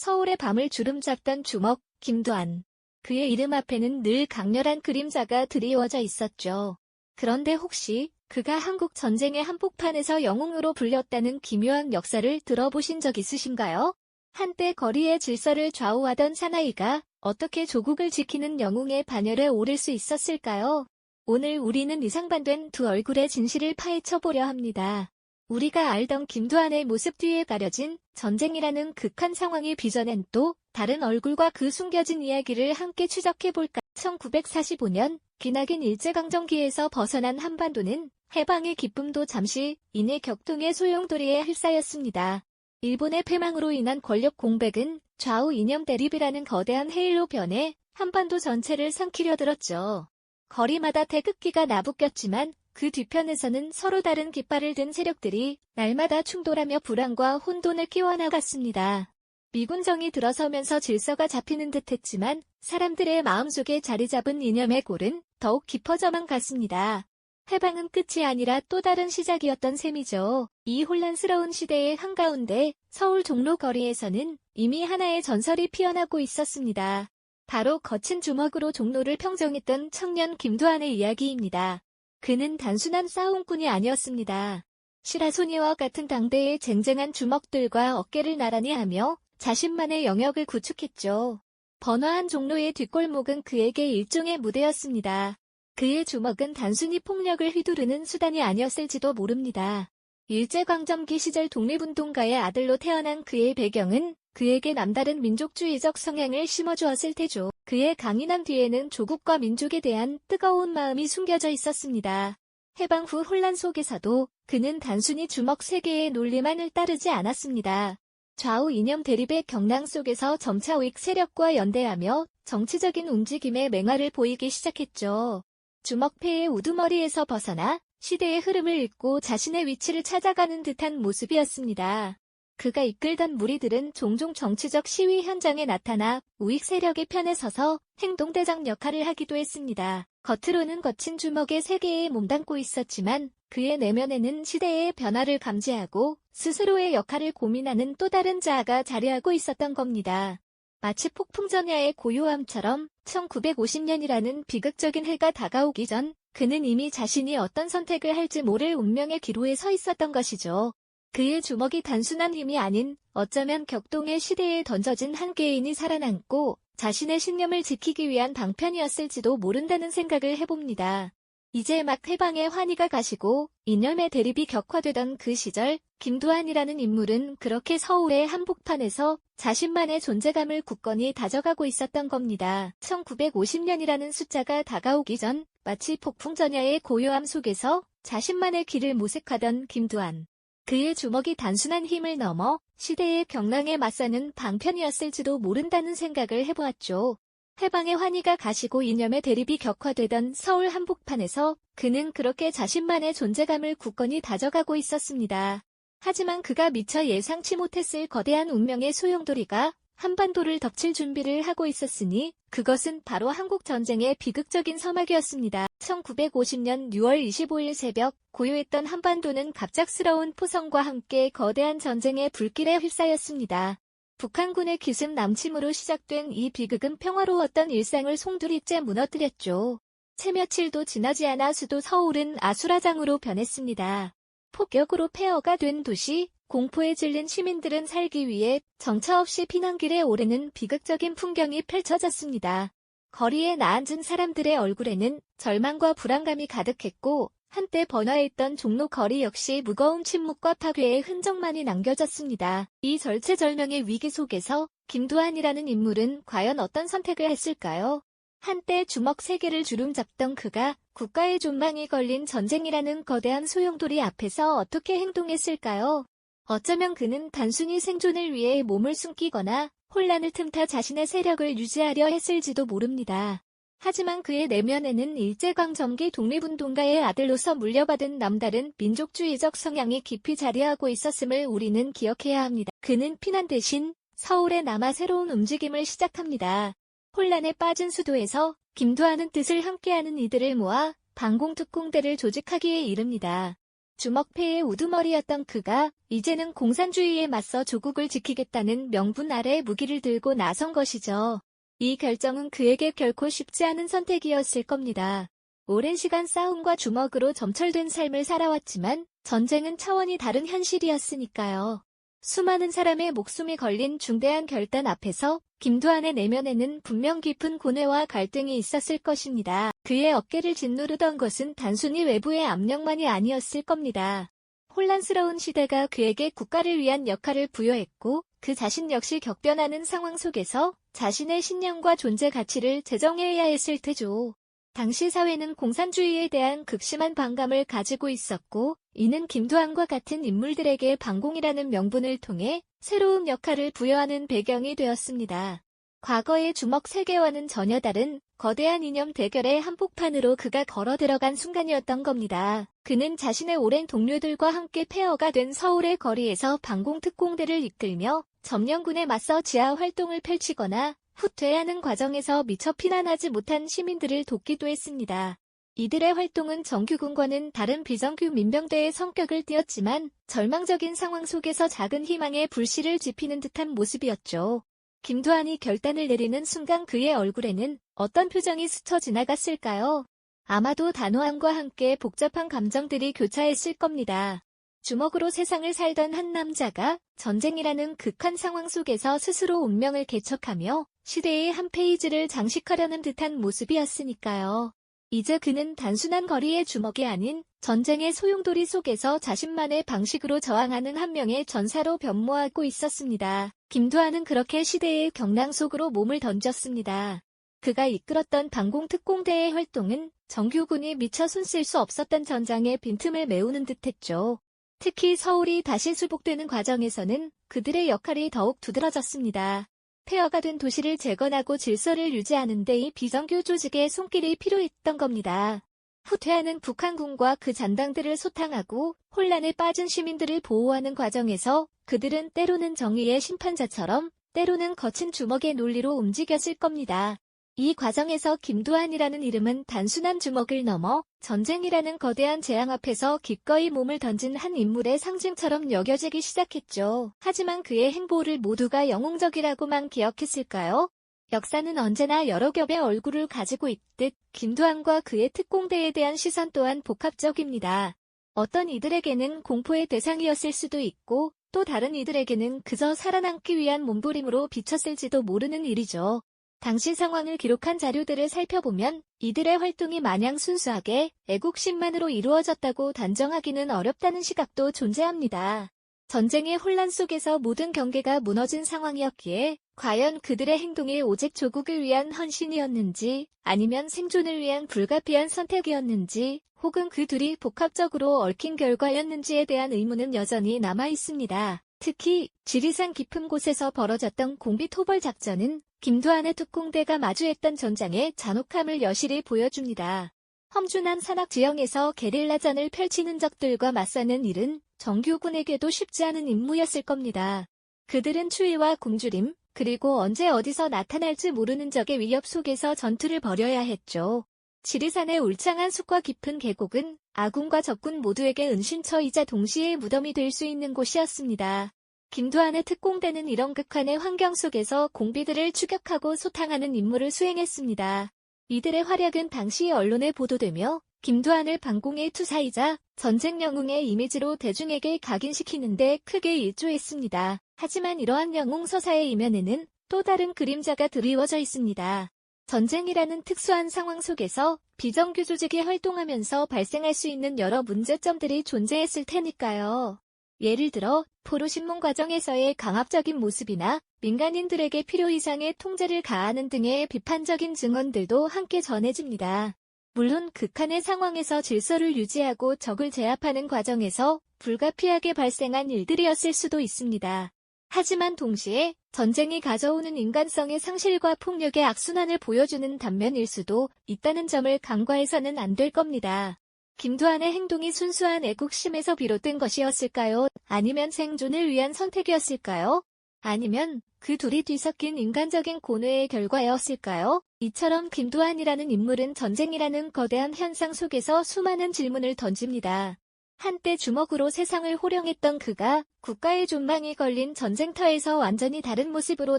서울의 밤을 주름잡던 주먹, 김두한. 그의 이름 앞에는 늘 강렬한 그림자가 드리워져 있었죠. 그런데 혹시 그가 한국 전쟁의 한복판에서 영웅으로 불렸다는 기묘한 역사를 들어보신 적 있으신가요? 한때 거리의 질서를 좌우하던 사나이가 어떻게 조국을 지키는 영웅의 반열에 오를 수 있었을까요? 오늘 우리는 이상반된 두 얼굴의 진실을 파헤쳐 보려 합니다. 우리가 알던 김두한의 모습 뒤에 가려진 전쟁이라는 극한 상황이 빚어낸 또 다른 얼굴과 그 숨겨진 이야기를 함께 추적해 볼까? 1945년 기나긴 일제강점기에서 벗어난 한반도는 해방의 기쁨도 잠시 이내 격동의 소용돌이에 휩싸였습니다. 일본의 패망으로 인한 권력 공백은 좌우 이념 대립이라는 거대한 해일로 변해 한반도 전체를 삼키려 들었죠. 거리마다 태극기가 나부꼈지만 그 뒤편에서는 서로 다른 깃발을 든 세력들이 날마다 충돌하며 불안과 혼돈을 키워나갔습니다. 미군정이 들어서면서 질서가 잡히는 듯 했지만 사람들의 마음속에 자리 잡은 이념의 골은 더욱 깊어져만 갔습니다. 해방은 끝이 아니라 또 다른 시작이었던 셈이죠. 이 혼란스러운 시대의 한가운데 서울 종로 거리에서는 이미 하나의 전설이 피어나고 있었습니다. 바로 거친 주먹으로 종로를 평정했던 청년 김두한의 이야기입니다. 그는 단순한 싸움꾼이 아니었습니다. 시라소니와 같은 당대의 쟁쟁한 주먹들과 어깨를 나란히 하며 자신만의 영역을 구축했죠. 번화한 종로의 뒷골목은 그에게 일종의 무대였습니다. 그의 주먹은 단순히 폭력을 휘두르는 수단이 아니었을지도 모릅니다. 일제강점기 시절 독립운동가의 아들로 태어난 그의 배경은 그에게 남다른 민족주의적 성향을 심어주었을 테죠. 그의 강인함 뒤에는 조국과 민족에 대한 뜨거운 마음이 숨겨져 있었습니다. 해방 후 혼란 속에서도 그는 단순히 주먹 세계의 논리만을 따르지 않았습니다. 좌우 이념 대립의 경랑 속에서 점차 우익 세력과 연대하며 정치적인 움직임의 맹화를 보이기 시작했죠. 주먹패의 우두머리에서 벗어나 시대의 흐름을 읽고 자신의 위치를 찾아가는 듯한 모습이었습니다. 그가 이끌던 무리들은 종종 정치적 시위 현장에 나타나 우익 세력의 편에 서서 행동대장 역할을 하기도 했습니다. 겉으로는 거친 주먹의 세계에 몸담고 있었지만 그의 내면에는 시대의 변화를 감지하고 스스로의 역할을 고민하는 또 다른 자아가 자리하고 있었던 겁니다. 마치 폭풍전야의 고요함처럼 1950년이라는 비극적인 해가 다가오기 전 그는 이미 자신이 어떤 선택을 할지 모를 운명의 기로에 서 있었던 것이죠. 그의 주먹이 단순한 힘이 아닌 어쩌면 격동의 시대에 던져진 한 개인이 살아남고 자신의 신념을 지키기 위한 방편이었을지도 모른다는 생각을 해봅니다. 이제 막 해방의 환희가 가시고 이념의 대립이 격화되던 그 시절 김두한이라는 인물은 그렇게 서울의 한복판에서 자신만의 존재감을 굳건히 다져가고 있었던 겁니다. 1950년이라는 숫자가 다가오기 전 마치 폭풍전야의 고요함 속에서 자신만의 길을 모색하던 김두한. 그의 주먹이 단순한 힘을 넘어 시대의 경랑에 맞서는 방편이었을지도 모른다는 생각을 해보았죠. 해방의 환희가 가시고 이념의 대립이 격화되던 서울 한복판에서 그는 그렇게 자신만의 존재감을 굳건히 다져가고 있었습니다. 하지만 그가 미처 예상치 못했을 거대한 운명의 소용돌이가 한반도를 덮칠 준비를 하고 있었으니 그것은 바로 한국 전쟁의 비극적인 서막이었습니다. 1950년 6월 25일 새벽 고요했던 한반도는 갑작스러운 포성과 함께 거대한 전쟁의 불길에 휩싸였습니다. 북한군의 기습 남침으로 시작된 이 비극은 평화로웠던 일상을 송두리째 무너뜨렸죠. 채 며칠도 지나지 않아 수도 서울은 아수라장으로 변했습니다. 폭격으로 폐허가 된 도시, 공포에 질린 시민들은 살기 위해 정처 없이 피난길에 오르는 비극적인 풍경이 펼쳐졌습니다. 거리에 나앉은 사람들의 얼굴에는 절망과 불안감이 가득했고 한때 번화했던 종로 거리 역시 무거운 침묵과 파괴의 흔적만이 남겨졌습니다. 이 절체절명의 위기 속에서 김두한이라는 인물은 과연 어떤 선택을 했을까요? 한때 주먹 세계를 주름잡던 그가 국가의 존망이 걸린 전쟁이라는 거대한 소용돌이 앞에서 어떻게 행동했을까요? 어쩌면 그는 단순히 생존을 위해 몸을 숨기거나 혼란을 틈타 자신의 세력을 유지하려 했을지도 모릅니다. 하지만 그의 내면에는 일제강점기 독립운동가의 아들로서 물려받은 남다른 민족주의적 성향이 깊이 자리하고 있었음을 우리는 기억해야 합니다. 그는 피난 대신 서울에 남아 새로운 움직임을 시작합니다. 혼란에 빠진 수도에서 김두하는 뜻을 함께하는 이들을 모아 방공특공대를 조직하기에 이릅니다. 주먹패의 우두머리였던 그가 이제는 공산주의에 맞서 조국을 지키겠다는 명분 아래 무기를 들고 나선 것이죠. 이 결정은 그에게 결코 쉽지 않은 선택이었을 겁니다. 오랜 시간 싸움과 주먹으로 점철된 삶을 살아왔지만 전쟁은 차원이 다른 현실이었으니까요. 수많은 사람의 목숨이 걸린 중대한 결단 앞에서 김두한의 내면에는 분명 깊은 고뇌와 갈등이 있었을 것입니다. 그의 어깨를 짓누르던 것은 단순히 외부의 압력만이 아니었을 겁니다. 혼란스러운 시대가 그에게 국가를 위한 역할을 부여했고 그 자신 역시 격변하는 상황 속에서 자신의 신념과 존재 가치를 제정해야 했을 테죠. 당시 사회는 공산주의에 대한 극심한 반감을 가지고 있었고 이는 김두한과 같은 인물들에게 반공이라는 명분을 통해 새로운 역할을 부여하는 배경이 되었습니다. 과거의 주먹 세계와는 전혀 다른 거대한 이념 대결의 한복판으로 그가 걸어 들어간 순간이었던 겁니다. 그는 자신의 오랜 동료들과 함께 폐허가 된 서울의 거리에서 반공 특공대를 이끌며 점령군에 맞서 지하 활동을 펼치거나 후퇴하는 과정에서 미처 피난하지 못한 시민들을 돕기도 했습니다. 이들의 활동은 정규군과는 다른 비정규 민병대의 성격을 띠었지만 절망적인 상황 속에서 작은 희망의 불씨를 지피는 듯한 모습이었죠. 김두한이 결단을 내리는 순간 그의 얼굴에는 어떤 표정이 스쳐 지나갔을까요? 아마도 단호함과 함께 복잡한 감정들이 교차했을 겁니다. 주먹으로 세상을 살던 한 남자가 전쟁이라는 극한 상황 속에서 스스로 운명을 개척하며 시대의 한 페이지를 장식하려는 듯한 모습이었으니까요. 이제 그는 단순한 거리의 주먹이 아닌 전쟁의 소용돌이 속에서 자신만의 방식으로 저항하는 한 명의 전사로 변모하고 있었습니다. 김두한은 그렇게 시대의 경랑 속으로 몸을 던졌습니다. 그가 이끌었던 방공특공대의 활동은 정규군이 미처 손쓸 수 없었던 전장의 빈틈을 메우는 듯했죠. 특히 서울이 다시 수복되는 과정에서는 그들의 역할이 더욱 두드러졌습니다. 폐허가 된 도시를 재건하고 질서를 유지하는 데이 비정규 조직의 손길이 필요했던 겁니다. 후퇴하는 북한군과 그 잔당들을 소탕하고 혼란에 빠진 시민들을 보호하는 과정에서 그들은 때로는 정의의 심판자처럼 때로는 거친 주먹의 논리로 움직였을 겁니다. 이 과정에서 김두한이라는 이름은 단순한 주먹을 넘어 전쟁이라는 거대한 재앙 앞에서 기꺼이 몸을 던진 한 인물의 상징처럼 여겨지기 시작했죠. 하지만 그의 행보를 모두가 영웅적이라고만 기억했을까요? 역사는 언제나 여러 겹의 얼굴을 가지고 있듯 김두한과 그의 특공대에 대한 시선 또한 복합적입니다. 어떤 이들에게는 공포의 대상이었을 수도 있고 또 다른 이들에게는 그저 살아남기 위한 몸부림으로 비쳤을지도 모르는 일이죠. 당시 상황을 기록한 자료들을 살펴보면 이들의 활동이 마냥 순수하게 애국심만으로 이루어졌다고 단정하기는 어렵다는 시각도 존재합니다. 전쟁의 혼란 속에서 모든 경계가 무너진 상황이었기에 과연 그들의 행동이 오직 조국을 위한 헌신이었는지 아니면 생존을 위한 불가피한 선택이었는지 혹은 그 둘이 복합적으로 얽힌 결과였는지에 대한 의문은 여전히 남아 있습니다. 특히 지리산 깊은 곳에서 벌어졌던 공비 토벌 작전은 김두한의 특공대가 마주했던 전장의 잔혹함을 여실히 보여줍니다. 험준한 산악 지형에서 게릴라전을 펼치는 적들과 맞서는 일은 정규군에게도 쉽지 않은 임무였을 겁니다. 그들은 추위와 굶주림, 그리고 언제 어디서 나타날지 모르는 적의 위협 속에서 전투를 벌여야 했죠. 지리산의 울창한 숲과 깊은 계곡은 아군과 적군 모두에게 은신처이자 동시에 무덤이 될 수 있는 곳이었습니다. 김두한의 특공대는 이런 극한의 환경 속에서 공비들을 추격하고 소탕하는 임무를 수행했습니다. 이들의 활약은 당시 언론에 보도되며 김두한을 반공의 투사이자 전쟁 영웅의 이미지로 대중에게 각인시키는데 크게 일조했습니다. 하지만 이러한 영웅 서사의 이면에는 또 다른 그림자가 드리워져 있습니다. 전쟁이라는 특수한 상황 속에서 비정규 조직이 활동하면서 발생할 수 있는 여러 문제점들이 존재했을 테니까요. 예를 들어 포로 신문 과정에서의 강압적인 모습이나 민간인들에게 필요 이상의 통제를 가하는 등의 비판적인 증언들도 함께 전해집니다. 물론 극한의 상황에서 질서를 유지하고 적을 제압하는 과정에서 불가피하게 발생한 일들이었을 수도 있습니다. 하지만 동시에 전쟁이 가져오는 인간성의 상실과 폭력의 악순환을 보여주는 단면일 수도 있다는 점을 간과해서는 안 될 겁니다. 김두한의 행동이 순수한 애국심에서 비롯된 것이었을까요? 아니면 생존을 위한 선택이었을까요? 아니면 그 둘이 뒤섞인 인간적인 고뇌의 결과였을까요? 이처럼 김두한이라는 인물은 전쟁이라는 거대한 현상 속에서 수많은 질문을 던집니다. 한때 주먹으로 세상을 호령했던 그가 국가의 존망이 걸린 전쟁터에서 완전히 다른 모습으로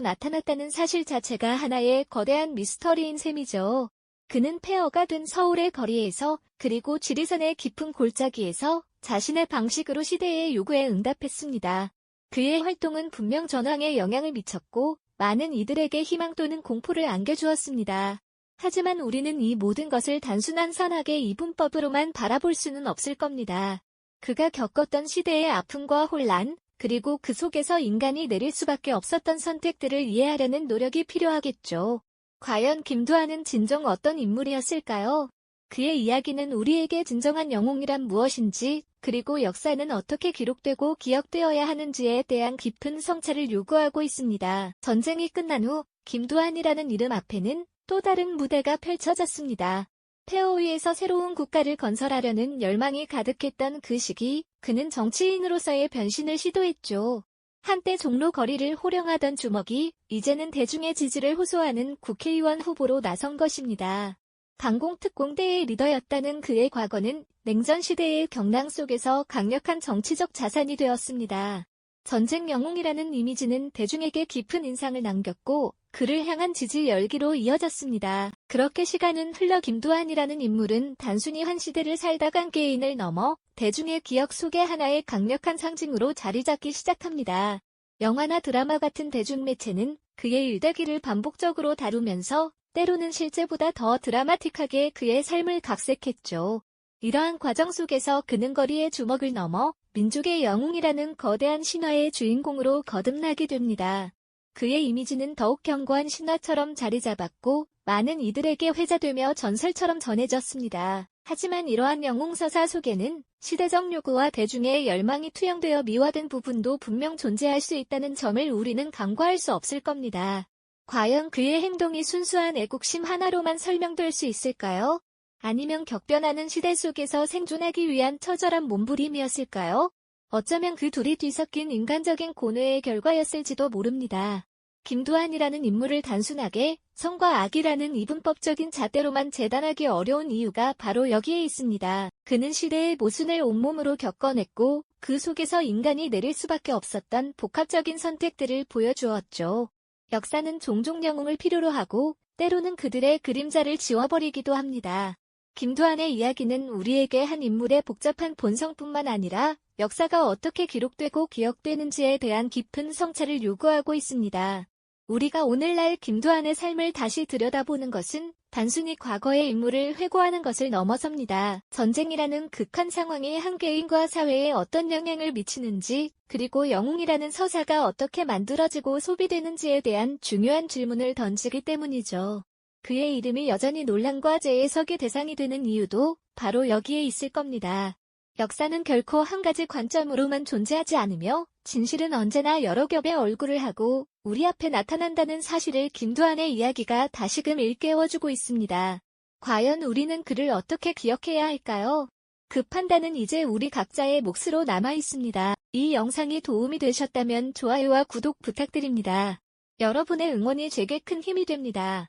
나타났다는 사실 자체가 하나의 거대한 미스터리인 셈이죠. 그는 폐허가 된 서울의 거리에서 그리고 지리산의 깊은 골짜기에서 자신의 방식으로 시대의 요구에 응답했습니다. 그의 활동은 분명 전황에 영향을 미쳤고 많은 이들에게 희망 또는 공포를 안겨주었습니다. 하지만 우리는 이 모든 것을 단순한 선악의 이분법으로만 바라볼 수는 없을 겁니다. 그가 겪었던 시대의 아픔과 혼란, 그리고 그 속에서 인간이 내릴 수밖에 없었던 선택들을 이해하려는 노력이 필요하겠죠. 과연 김두한은 진정 어떤 인물이었을까요? 그의 이야기는 우리에게 진정한 영웅이란 무엇인지, 그리고 역사는 어떻게 기록되고 기억되어야 하는지에 대한 깊은 성찰을 요구하고 있습니다. 전쟁이 끝난 후 김두한이라는 이름 앞에는 또 다른 무대가 펼쳐졌습니다. 폐허 위에서 새로운 국가를 건설하려는 열망이 가득했던 그 시기, 그는 정치인으로서의 변신을 시도했죠. 한때 종로 거리를 호령하던 주먹이 이제는 대중의 지지를 호소하는 국회의원 후보로 나선 것입니다. 방공특공대의 리더였다는 그의 과거는 냉전 시대의 경랑 속에서 강력한 정치적 자산이 되었습니다. 전쟁 영웅이라는 이미지는 대중에게 깊은 인상을 남겼고 그를 향한 지지 열기로 이어졌습니다. 그렇게 시간은 흘러 김두한이라는 인물은 단순히 한 시대를 살다 간 개인을 넘어 대중의 기억 속의 하나의 강력한 상징으로 자리 잡기 시작합니다. 영화나 드라마 같은 대중 매체는 그의 일대기를 반복적으로 다루면서 때로는 실제보다 더 드라마틱하게 그의 삶을 각색했죠. 이러한 과정 속에서 그는 거리의 주먹을 넘어 민족의 영웅이라는 거대한 신화의 주인공으로 거듭나게 됩니다. 그의 이미지는 더욱 견고한 신화처럼 자리 잡았고 많은 이들에게 회자되며 전설처럼 전해졌습니다. 하지만 이러한 영웅서사 속에는 시대적 요구와 대중의 열망이 투영되어 미화된 부분도 분명 존재할 수 있다는 점을 우리는 간과할 수 없을 겁니다. 과연 그의 행동이 순수한 애국심 하나로만 설명될 수 있을까요? 아니면 격변하는 시대 속에서 생존하기 위한 처절한 몸부림이었을까요? 어쩌면 그 둘이 뒤섞인 인간적인 고뇌의 결과였을지도 모릅니다. 김두한이라는 인물을 단순하게 성과 악이라는 이분법적인 잣대로만 재단하기 어려운 이유가 바로 여기에 있습니다. 그는 시대의 모순을 온몸으로 겪어냈고 그 속에서 인간이 내릴 수밖에 없었던 복합적인 선택들을 보여주었죠. 역사는 종종 영웅을 필요로 하고 때로는 그들의 그림자를 지워버리기도 합니다. 김두한의 이야기는 우리에게 한 인물의 복잡한 본성뿐만 아니라 역사가 어떻게 기록되고 기억되는지에 대한 깊은 성찰을 요구하고 있습니다. 우리가 오늘날 김두한의 삶을 다시 들여다보는 것은 단순히 과거의 인물을 회고하는 것을 넘어섭니다. 전쟁이라는 극한 상황이 한 개인과 사회에 어떤 영향을 미치는지, 그리고 영웅이라는 서사가 어떻게 만들어지고 소비되는지에 대한 중요한 질문을 던지기 때문이죠. 그의 이름이 여전히 논란과 재해석의 대상이 되는 이유도 바로 여기에 있을 겁니다. 역사는 결코 한 가지 관점으로만 존재하지 않으며 진실은 언제나 여러 겹의 얼굴을 하고 우리 앞에 나타난다는 사실을 김두한의 이야기가 다시금 일깨워주고 있습니다. 과연 우리는 그를 어떻게 기억해야 할까요? 그 판단은 이제 우리 각자의 몫으로 남아 있습니다. 이 영상이 도움이 되셨다면 좋아요와 구독 부탁드립니다. 여러분의 응원이 제게 큰 힘이 됩니다.